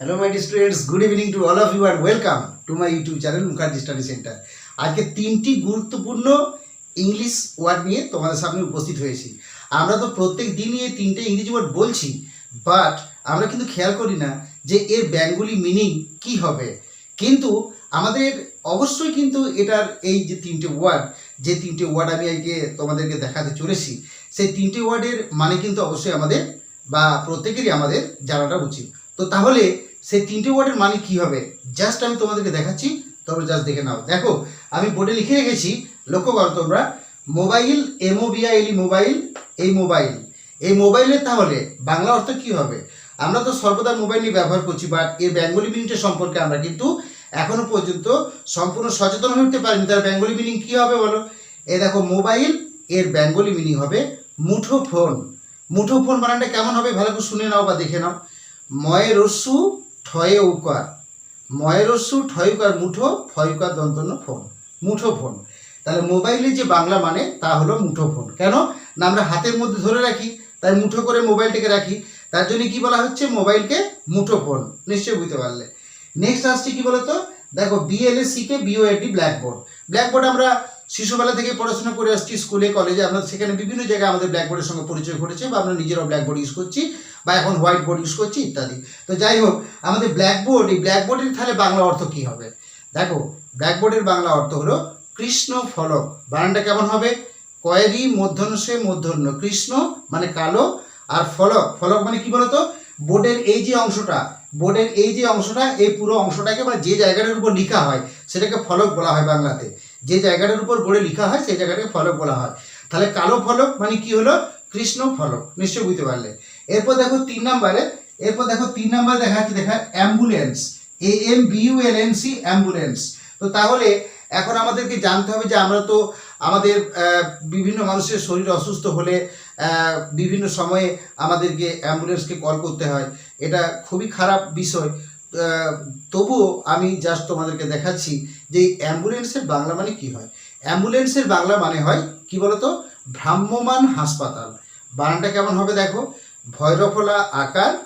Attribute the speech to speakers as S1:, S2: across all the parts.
S1: Hello my students good evening to all of you and welcome to my YouTube channel Mukherjee study centre আজকে তিনটি গুরুত্বপূর্ণ English word নিয়ে তোমাদের সামনে উপস্থিত হয়েছি। আমরা তো প্রত্যেক দিনই এই তিনটে ইংরেজি ওয়ার্ড বলছি বাট আমরা কিন্তু খেয়াল করি না যে এর ব্যাঙ্গলি মিনিং কি হবে। কিন্তু আমাদের অবশ্যই কিন্তু এটার এই যে তিনটে ওয়ার্ড যে তিনটে ওয়ার্ড আমি আজকে তোমাদেরকে দেখাতে চলেছি, সেই তিনটে ওয়ার্ডের মানে কিন্তু অবশ্যই আমাদের বা প্রত্যেকেরই আমাদের জানাটা উচিত। তো তাহলে সেই তিনটে ওয়ার্ডের মানে কি হবে? জাস্ট আমি তোমাদেরকে দেখাচ্ছি, তোমরা জাস্ট দেখে নাও। দেখো, আমি বোর্ডে লিখে রেখেছি, লক্ষ্য করো তোমরা mobile M O B I L E mobile এই মোবাইল এই মোবাইলের তাহলে বাংলা অর্থ কি হবে? আমরা তো সর্বদা মোবাইল নিয়ে ব্যবহার করছি বাট এর বেঙ্গলি মিনিংটা সম্পর্কে আমরা কিন্তু এখনও পর্যন্ত সম্পূর্ণ সচেতন হয়ে উঠতে পারিনি। তার বেঙ্গলি মিনিং কি হবে বলো? এ দেখো মোবাইল এর বেঙ্গলি মিনিং হবে মুঠো ফোন মুঠো ফোন বানানটা কেমন হবে? ভালো করে শুনে নাও বা দেখে নাও। ময়ের রস্যু ঠয়ে উকার। ময়ের রস্যু ঠয় উকার মুঠো, ফয় উকার দন্তন্য ফোন। মুঠো ফোন। তাহলে মোবাইলের যে বাংলা মানে তা হলো মুঠো ফোন। কেন? না আমরা হাতের মধ্যে ধরে রাখি, তাই মুঠো করে মোবাইলটাকে রাখি। তার জন্য কি বলা হচ্ছে? মোবাইলকে মুঠো ফোন। নিশ্চয়ই বুঝতে পারলে। নেক্সট আসছে কি বলতো? দেখো বিএলএসসি কে বিওএডি ব্ল্যাকবোর্ড ব্ল্যাকবোর্ড আমরা শিশুবেলা থেকে পড়াশোনা করে আসছি, স্কুলে, কলেজে। আমরা সেখানে বিভিন্ন জায়গায় আমাদের ব্ল্যাকবোর্ডের সঙ্গে পরিচয় ঘটেছে বা আমরা নিজেরাও ব্ল্যাকবোর্ড ইউজ করছি বা এখন হোয়াইট বোর্ড ইউজ করছি ইত্যাদি। তো যাই হোক, আমাদের ব্ল্যাকবোর্ড এই ব্ল্যাকবোর্ডের তাহলে বাংলা অর্থ কি হবে? দেখো ব্ল্যাকবোর্ডের বাংলা অর্থ হলো কৃষ্ণ ফলক। বানানটা কেমন হবে? কয়েরি মধ্যনসে মধ্যন্য কৃষ্ণ মানে কালো আর ফলক। ফলক মানে কি বলতো? বোর্ডের এই যে অংশটা বোর্ডের এই যে অংশটা, এই পুরো অংশটাকে বা যে জায়গাটার উপর লেখা হয়, সেটাকে ফলক বলা হয় বাংলাতে। যে জায়গাটার উপর বোর্ডে লেখা হয়, সেই জায়গাটাকে ফলক বলা হয়। তাহলে কালো ফলক মানে কি হলো? কৃষ্ণ ফলক। নিশ্চয়ই বুঝতে পারলে। এরপর দেখো তিন নম্বরে, এরপর দেখো তিন নম্বরে দেখা যাচ্ছে, দেখা ambulance. A M B U L N C ambulance. তো তাহলে এখন আমাদেরকে জানতে হবে যে আমরা তো আমাদের বিভিন্ন মানুষের শরীর অসুস্থ হলে বিভিন্ন সময়ে আমাদেরকে অ্যাম্বুলেন্সকে কল করতে হয়। এটা খুবই খারাপ বিষয়। তবুও আমি জাস্ট তোমাদেরকে দেখাচ্ছি যে অ্যাম্বুলেন্সের বাংলা মানে কি হয়? অ্যাম্বুলেন্সের বাংলা মানে হয় কি বলতো? ভ্রাম্যমান হাসপাতাল। বানানটা কেমন হবে দেখো? ভৈরফলা আকার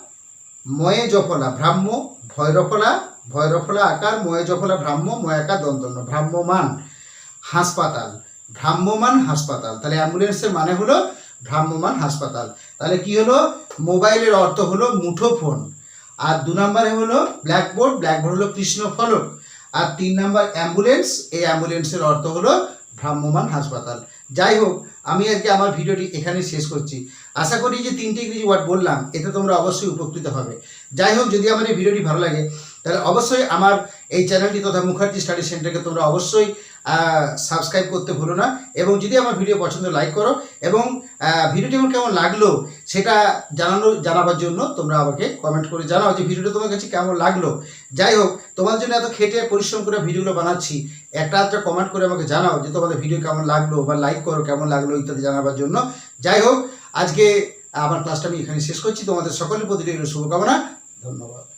S1: ময়ে জফলা ভ্রাম্য, ভৈরফলা ভৈরফলা আকার ময়ে জফলা ভ্রাম্য, ময়াকার দন্তন্য ভ্রাম্যমান হাসপাতাল। ভ্রাম্যমান হাসপাতাল। তাহলে অ্যাম্বুলেন্সের মানে হলো ভ্রাম্যমান হাসপাতাল। তাহলে কি হলো? মোবাইলের অর্থ হলো মুঠো ফোন আর দু নম্বরে হলো ব্ল্যাকবোর্ড ব্ল্যাকবোর্ড হলো কৃষ্ণ ফলক। আর তিন নম্বর অ্যাম্বুলেন্স, এই অ্যাম্বুলেন্সের অর্থ হলো ভ্রাম্যমান হাসপাতাল। যাই হোক, আমি আজকে আমার ভিডিওটি এখানে শেষ করছি। আশা করি যে তিনটে ইংরেজি ওয়ার্ড বললাম, এতে তোমরা অবশ্যই উপকৃত হবে। যাই হোক, যদি আমার এই ভিডিওটি ভালো লাগে, তাহলে অবশ্যই আমার এই চ্যানেলটি তথা মুখার্জি স্টাডি সেন্টারকে তোমরা অবশ্যই সাবস্ক্রাইব করতে ভুলো না। এবং যদি আমার ভিডিও পছন্দ লাইক করো। এবং ভিডিওটি আমার কেমন লাগল, সেটা জানানো, জানাবার জন্য তোমরা আমাকে কমেন্ট করে জানাও যে ভিডিওটা তোমার কাছে কেমন লাগল। যাই হোক তোমার জন্য এত খেটে পরিশ্রম করে ভিডিওগুলো বানাচ্ছি, একটা আধটা কমেন্ট করে আমাকে জানাও যে তোমাদের ভিডিও কেমন লাগল বা লাইক করো, কেমন লাগল ইত্যাদি জানাবার জন্য। যাই হোক, আজকে আমার ক্লাসটা আমি এখানে শেষ করছি। তোমাদের সকলের প্রতি শুভকামনা। ধন্যবাদ।